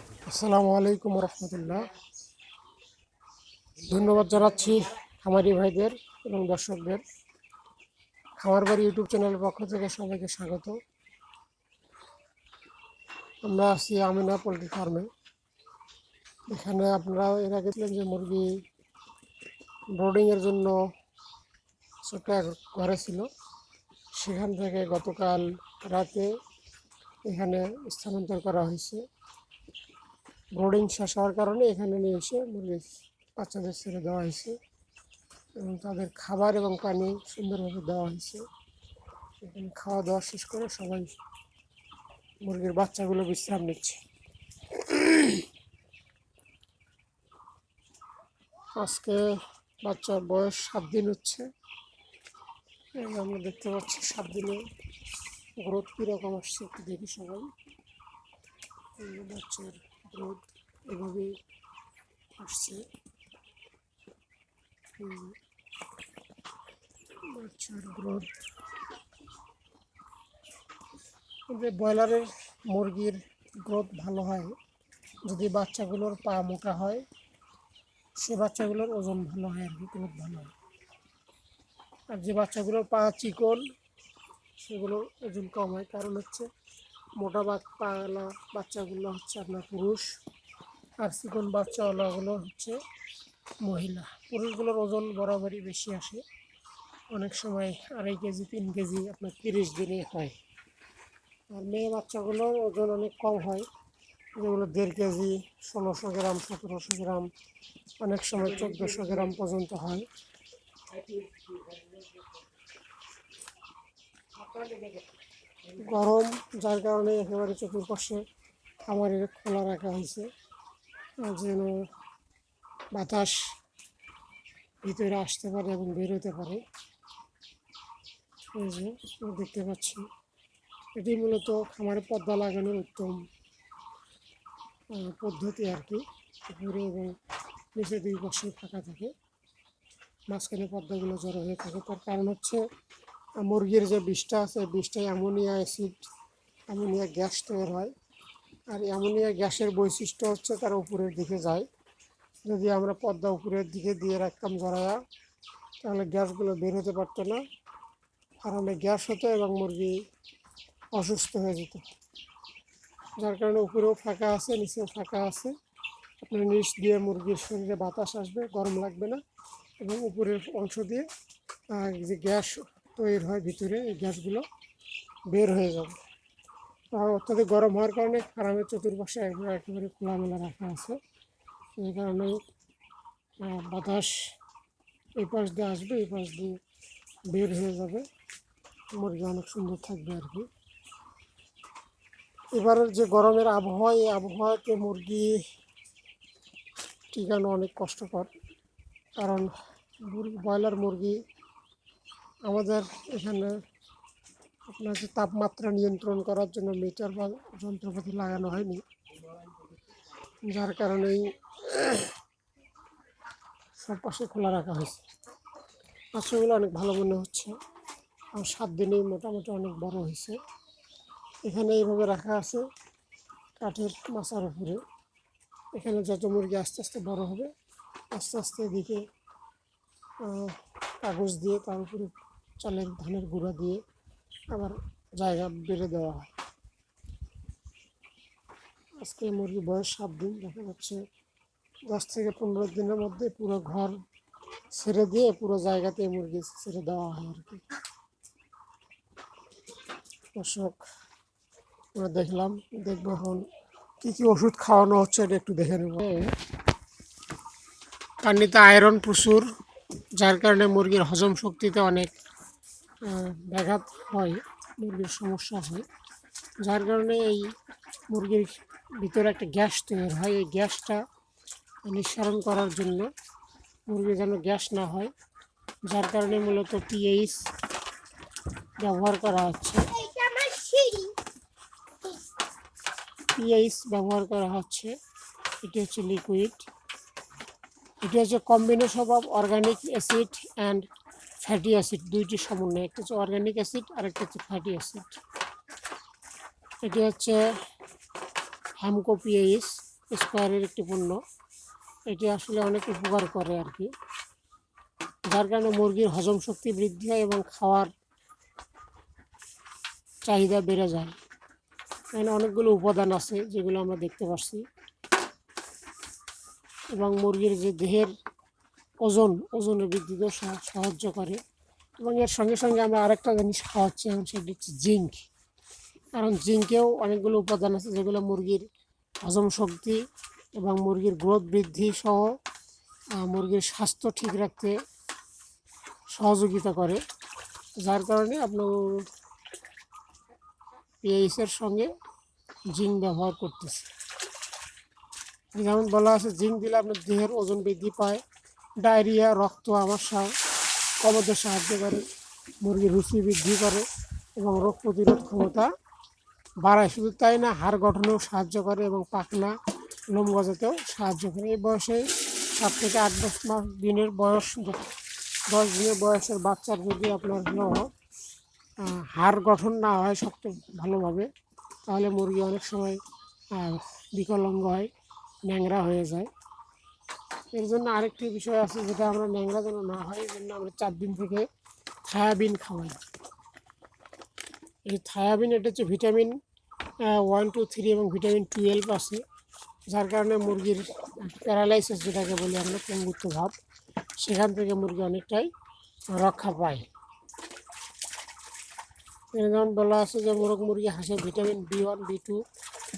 আসসালামু আলাইকুম রহমতুল্লাহ। ধন্যবাদ জানাচ্ছি খামারি ভাইদের এবং দর্শকদের। খামার বাড়ি ইউটিউব চ্যানেলের পক্ষ থেকে সবাইকে স্বাগত। আমরা আছি আমিনা পোলট্রি ফার্মে। এখানে আপনারা এর আগে ছিলেন যে মুরগি ব্রোডিংয়ের জন্য ছোট্ট ঘরে ছিল। সেখান থেকে গতকাল রাতে এখানে স্থানান্তর করা হয়েছে। ব্রোডিং শেষ হওয়ার কারণে এখানে নিয়ে এসে মুরগির বাচ্চাদের ছেড়ে দেওয়া হয়েছে এবং তাদের খাবার এবং পানি সুন্দরভাবে দেওয়া হয়েছে। এখানে খাওয়া দাওয়া শেষ করে সবাই মুরগির বাচ্চাগুলো বিশ্রাম নিচ্ছে। আজকে বাচ্চার বয়স সাত দিন হচ্ছে। আমরা দেখতে পাচ্ছি সাত দিনে গ্রোথ কীরকম আসছে একটু দেখি সবাই। বাচ্চার গ্রোথ এভাবেই আসছে। গ্রোথ যে ব্রয়লারের মুরগির গ্রোথ ভালো হয়। যদি বাচ্চাগুলোর পা মোটা হয়, সে বাচ্চাগুলোর ওজন ভালো হয় আর কি, গ্রোথ ভালো হয়। আর যে বাচ্চাগুলোর পা চিকন, সেগুলোর ওজন কম হয়। কারণ হচ্ছে মোটা বা পাওয়ালা বাচ্চাগুলো হচ্ছে আপনার পুরুষ আর চিকন বাচ্চাওয়ালাগুলো হচ্ছে মহিলা। পুরুষগুলোর ওজন বরাবরই বেশি আসে। অনেক সময় আড়াই কেজি, তিন কেজি আপনার তিরিশ দিনে হয়। আর মেয়ে বাচ্চাগুলোর ওজন অনেক কম হয়। যেগুলো দেড় কেজি, ষোলোশো গ্রাম, সতেরোশো গ্রাম, অনেক সময় চোদ্দোশো গ্রাম পর্যন্ত হয়। গরম, যার কারণে একেবারে চতুর্পাশে খামারের খোলা রাখা হয়েছে। যেন বাতাস ভিতরে আসতে পারে এবং বেরোতে পারে। এই যে দেখতে পাচ্ছি, এটি মূলত খামারে পর্দা লাগানোর উত্তম পদ্ধতি আর কি। উপরে এবং নিচে দুই পাশে ফাঁকা থাকে। মাঝখানে পর্দাগুলো জড়ো হয়ে থাকে। তার কারণ হচ্ছে মুরগির যে বিষটা আছে বিষটায় অ্যামোনিয়া অ্যাসিড অ্যামোনিয়া গ্যাস তৈরি হয়। আর অ্যামোনিয়া গ্যাসের বৈশিষ্ট্য হচ্ছে তার উপরের দিকে যায়। যদি আমরা পর্দা উপরের দিকে দিয়ে রাখতাম জড়ায়া তাহলে গ্যাসগুলো বের হতে পারতো না। ফার্মে গ্যাস হতো এবং মুরগি অসুস্থ হয়ে যেত। যার কারণে উপরেও ফাঁকা আছে, নিচেও ফাঁকা আছে। আপনার নিচ দিয়ে মুরগির শরীরে বাতাস আসবে, গরম লাগবে না। এবং উপরের অংশ দিয়ে যে গ্যাস তৈরি হয় ভিতরে, এই গ্যাসগুলো বের হয়ে যাবে। আর অত্যাধিক গরম হওয়ার কারণে ফার্মের চতুর্পাশে একবারে একেবারে খোলামেলা রাখা আছে। এই কারণে বাতাস এই পাশ দিয়ে আসবে, এই পাশ দিয়ে বের হয়ে যাবে। মুরগি অনেক সুন্দর থাকবে আর কি। এবারের যে গরমের আবহাওয়া, এই আবহাওয়াতে মুরগি টিকানো অনেক কষ্টকর। কারণ ব্রয়লার মুরগি আমাদের এখানে আপনার যে তাপমাত্রা নিয়ন্ত্রণ করার জন্য মিটার বা যন্ত্রপাতি লাগানো হয়নি, যার কারণেই সব পাশে খোলা রাখা হয়েছে। বাচ্চাগুলো অনেক ভালো মনে হচ্ছে। আর সাত দিনেই মোটামুটি অনেক বড় হয়েছে। এখানে এইভাবে রাখা আছে কাঠের মাচার উপরে। এখানে যত মুরগি আস্তে আস্তে বড় হবে, আস্তে আস্তে এদিকে কাগজ দিয়ে তার উপরে চালের ধানের গুঁড়া দিয়ে আবার জায়গা বেড়ে দেওয়া হয়। আজকে মুরগি বয়স সাত দিন, দেখা যাচ্ছে দশ থেকে পনেরো দিনের মধ্যে পুরো ঘর ছেড়ে দিয়ে পুরো জায়গাতে মুরগি ছেড়ে দেওয়া হয় আর কি। দর্শক, আমরা দেখলাম, দেখব এখন কী কী ওষুধ খাওয়ানো হচ্ছে, এটা একটু দেখে নেব। তার নিতে আয়রন প্রচুর, যার কারণে মুরগির হজম শক্তিতে অনেক ব্যাঘাত হয়, মুরগির সমস্যা হয়। যার কারণে এই মুরগির ভিতরে একটা গ্যাস তৈরি হয়। এই গ্যাসটা নিঃসরণ করার জন্য মুরগি যেন গ্যাস না হয়, যার কারণে মূলত পিএইচ ব্যবহার করা হচ্ছে। পিএইচ ব্যবহার করা হচ্ছে। এটি হচ্ছে লিকুইড এটি হচ্ছে combination of organic acid and fatty acid দুইটি সমন্বয়, একটা হচ্ছে অর্গানিক অ্যাসিড আর একটা হচ্ছে ফ্যাটি অ্যাসিড এটি হচ্ছে হ্যামকো পিএইচ স্কোয়ারের একটি পণ্য। এটি আসলে অনেক উপকার করে আর কি। যার কারণে মুরগির হজম শক্তি বৃদ্ধি হয় এবং খাওয়ার চাহিদা বেড়ে যায়। এখানে অনেকগুলো উপাদান আছে যেগুলো আমরা দেখতে পাচ্ছি এবং মুরগির যে দেহের ওজন, ওজনের বৃদ্ধিতেও সা- সাহায্য করে। এবং এর সঙ্গে সঙ্গে আমরা আরেকটা জিনিস খাওয়াচ্ছি, এখন সেটি হচ্ছে জিঙ্ক। কারণ জিঙ্কেও অনেকগুলো উপাদান আছে, যেগুলো মুরগির হজম শক্তি এবং মুরগির গ্রোথ বৃদ্ধি সহ মুরগির স্বাস্থ্য ঠিক রাখতে সহযোগিতা করে। যার কারণে আপনার পিএইচের সঙ্গে জিঙ্ক ব্যবহার করতেছে। যেমন বলা আছে, জিঙ্ক দিলে আপনার দেহের ওজন বৃদ্ধি পায় ডায়রিয়া, রক্ত আমাশা কমাতে সাহায্য করে, মুরগির রুচি বৃদ্ধি করে এবং রোগ প্রতিরোধ ক্ষমতা বাড়ায়। শুধু তাই না, হাড় গঠনেও সাহায্য করে এবং পাখনা, লোম গজাতেও সাহায্য করে। এই বয়সে সাত থেকে আট দশ মাস দিনের বয়স, দশ দিনের বয়সের বাচ্চার যদি আপনার হলো হাড় গঠন না হয় শক্ত ভালোভাবে, তাহলে মুরগি অনেক সময় বিকলাঙ্গ হয়, ন্যাংরা হয়ে যায়। এর জন্য আরেকটি বিষয় আছে যেটা আমরা ন্যাংরা যেন না হয় এই জন্য আমরা চার দিন থেকে থায়াবিন খাওয়াই। এই থায়াবিন, এটা হচ্ছে ভিটামিন ওয়ান টু থ্রি এবং ভিটামিন টুয়েলভ আছে। যার কারণে মুরগির প্যারালাইসিস, যেটাকে বলি আমরা, পঙ্গুত্ব ভাব, সেখান থেকে মুরগি অনেকটাই রক্ষা পায়। যেমন বলা আছে যে মোরগ মুরগি হাঁসে vitamin B one, B two,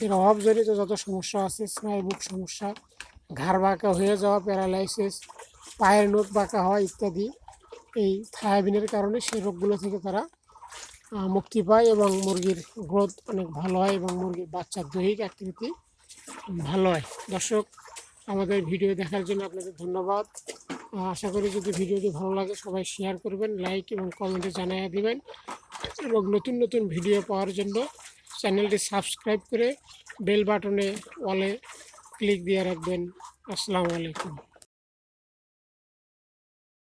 এর অভাবজনিত যত সমস্যা আছে, স্নায়ুমুখ সমস্যা ঘাড় বাঁকা হয়ে যাওয়া প্যারালাইসিস, পায়ের নোট বাঁকা হওয়া ইত্যাদি, এই থায়াবিনের কারণে সেই রোগগুলো থেকে তারা মুক্তি পায় এবং মুরগির গ্রোথ অনেক ভালো হয় এবং মুরগির বাচ্চার দৈহিক আকৃতি ভালো হয়। দর্শক, আমাদের ভিডিও দেখার জন্য আপনাদের ধন্যবাদ। আশা করি যদি ভিডিওটি ভালো লাগে সবাই শেয়ার করবেন লাইক এবং কমেন্টে জানিয়ে দিবেন। এবং নতুন নতুন ভিডিও পাওয়ার জন্য চ্যানেলটি সাবস্ক্রাইব করে বেল বাটনে অলে ক্লিক দিয়ে রাখবেন। আসসালামু আলাইকুম।